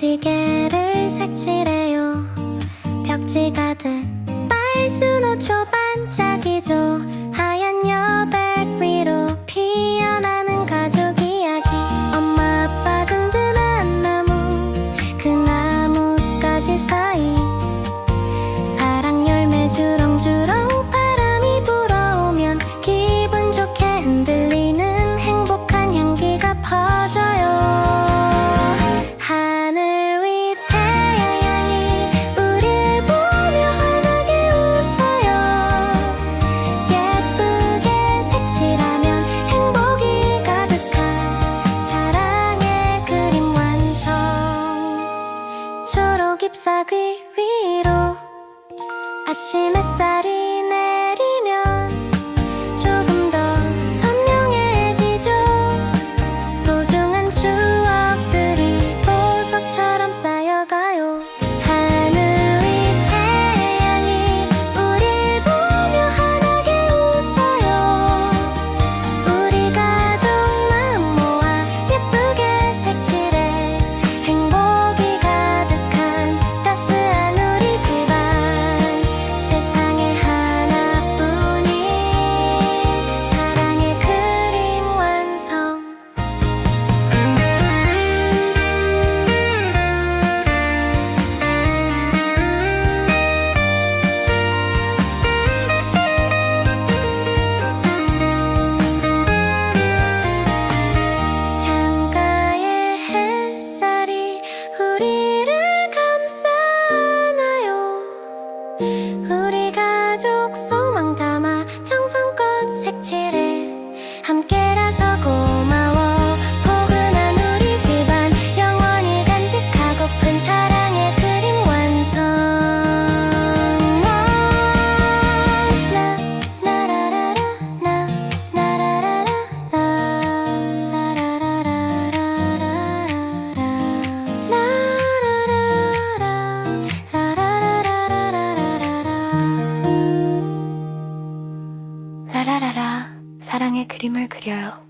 무지개를 색칠해요. 벽지 가득 빨주노초 반짝이죠. 잎사귀 위로 아침 햇살이 내리면 조금 가족 소망 담아 정성껏 색칠해 함께라서 고 사랑의 그림을 그려요.